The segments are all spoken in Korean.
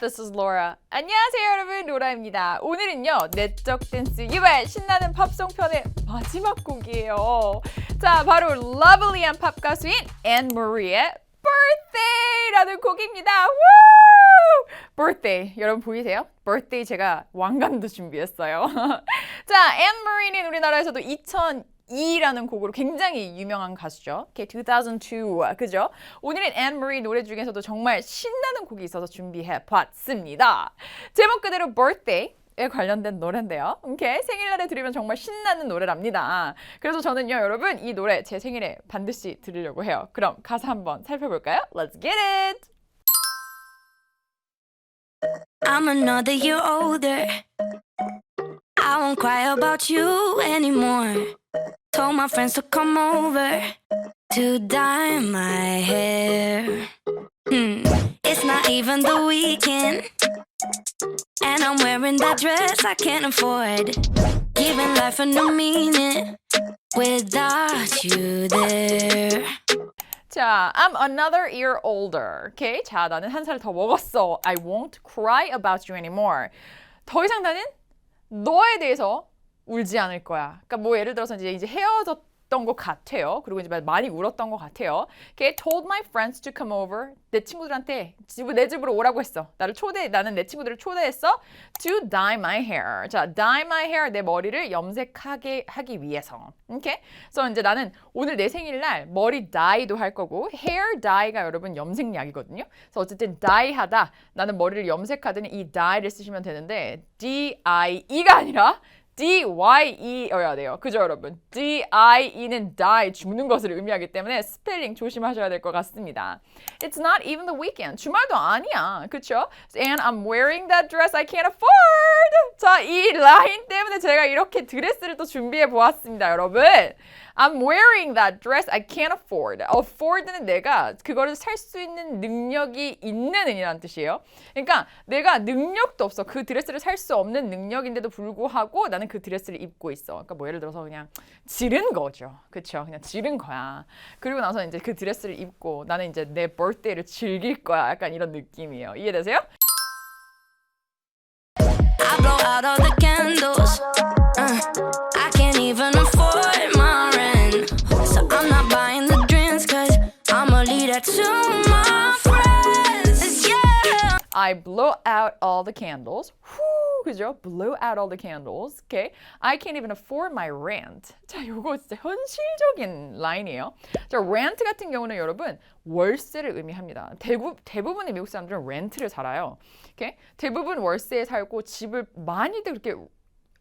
This is Laura. 안녕하세요, 여러분. 로라입니다. 오늘은요, 내적 댄스 유발 신나는 팝송 편의 마지막 곡이에요. 자, 바로 러블리한 팝 가수인 앤 머리의 Birthday라는 곡입니다. 우! Birthday. 여러분 보이세요? Birthday 제가 왕관도 준비했어요. 자, 앤 머리는 우리나라에서도 2002라는 곡으로 굉장히 유명한 가수죠. Okay, 2002. 그죠? 오늘은 앤 머리 노래 중에서도 정말 신나는 곡이 있어서 준비해 봤습니다. 제목 그대로 Birthday. 에 관련된 노래인데요. 오케이. 생일날에 들으면 정말 신나는 노래랍니다. 그래서 저는요, 여러분, 이 노래 제 생일에 반드시 들으려고 해요. 그럼 가사 한번 살펴볼까요? Let's get it! I'm another year older. I won't cry about you anymore. Told my friends to come over to dye my hair. Hmm. It's not even the weekend. And I'm wearing that dress I can't afford. Giving life a new meaning without you there. 자, I'm another year older. 오케이? 자, 나는 한 살 더 먹었어. I won't cry about you anymore. 더 이상 나는 너에 대해서 울지 않을 거야. 그러니까 뭐 예를 들어서 이제 이제 헤어졌 던 것 같아요. 그리고 이제 많이 울었던 것 같아요. Okay, told my friends to come over. 내 친구들한테 집, 내 집으로 오라고 했어. 나를 초대, 나는 내 친구들을 초대했어. To dye my hair. 자, dye my hair. 내 머리를 염색하게 하기 위해서. 오케이? 그래서 이제 나는 오늘 내 생일날 머리 dye도 할 거고 hair dye가 여러분 염색약이거든요. 그래서 어쨌든 dye하다. 나는 머리를 염색하더니 이 dye를 쓰시면 되는데 D-I-E가 아니라 D-Y-E여야 돼요. 그죠, 여러분? D-I-E는 die, 죽는 것을 의미하기 때문에 스펠링 조심하셔야 될 것 같습니다. It's not even the weekend. 주말도 아니야. 그쵸? And I'm wearing that dress I can't afford. 자, 이 라인 때문에 제가 이렇게 드레스를 또 준비해 보았습니다, 여러분. I'm wearing that dress I can't afford. afford는 내가 그거를 살 수 있는 능력이 있는 이라는 뜻이에요. 그러니까 내가 능력도 없어. 그 드레스를 살 수 없는 능력인데도 불구하고 나는 그 드레스를 입고 있어. 그러니까 뭐 예를 들어서 그냥 지른 거죠. 그렇죠? 그냥 지른 거야. 그리고 나서 이제 그 드레스를 입고 나는 이제 내 birthday를 즐길 거야. 약간 이런 느낌이에요. 이해되세요? I blow out all the candles. I blow out all the candles. 후, 그죠? Blow out all the candles. Okay. I can't even afford my rent. 자, 요거 진짜 현실적인 라인이에요. 자, rent 같은 경우는 여러분 월세를 의미합니다. 대부, 대부분의 미국 사람들은 렌트를 살아요. Okay? 대부분 월세에 살고 집을 많이들 그렇게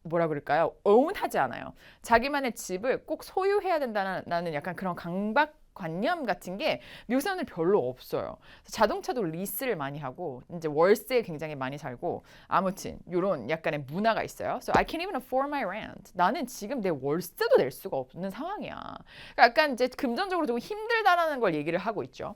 뭐라 그럴까요? own하지 않아요. 자기만의 집을 꼭 소유해야 된다는 약간 그런 강박 관념 같은 게 미국 사람들 별로 없어요. 자동차도 리스를 많이 하고 이제 월세에 굉장히 많이 살고 아무튼 이런 약간의 문화가 있어요. So I can't even afford my rent. 나는 지금 내 월세도 낼 수가 없는 상황이야. 그러니까 약간 이제 금전적으로 좀 힘들다라는 걸 얘기를 하고 있죠.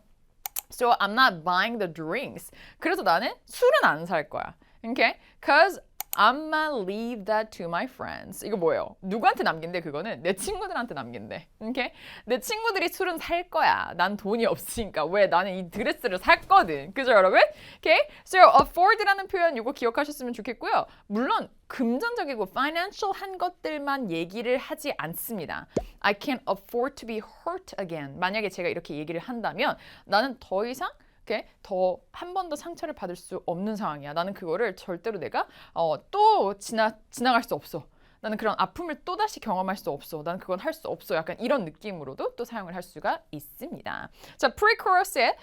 So I'm not buying the drinks. 그래서 나는 술은 안 살 거야. Okay? Cause I'ma leave that to my friends. 이거 뭐예요? 누구한테 남긴대 그거는? 내 친구들한테 남긴대. Okay? 내 친구들이 술은 살 거야. 난 돈이 없으니까. 왜? 나는 이 드레스를 샀거든. 그죠, 여러분? Okay? So afford라는 표현 이거 기억하셨으면 좋겠고요. 물론 금전적이고 financial한 것들만 얘기를 하지 않습니다. I can't afford to be hurt again. 만약에 제가 이렇게 얘기를 한다면 나는 더 이상 더한 번 더 상처를 받을 수 없는 상황이야. 나는 그거를 절대로 내가 어, 또 지나 지나갈 수 없어. 나는 그런 아픔을 또 다시 경험할 수 없어. 나는 그건 할 수 없어. 약간 이런 느낌으로도 또 사용을 할 수가 있습니다. 자, pre-chorus에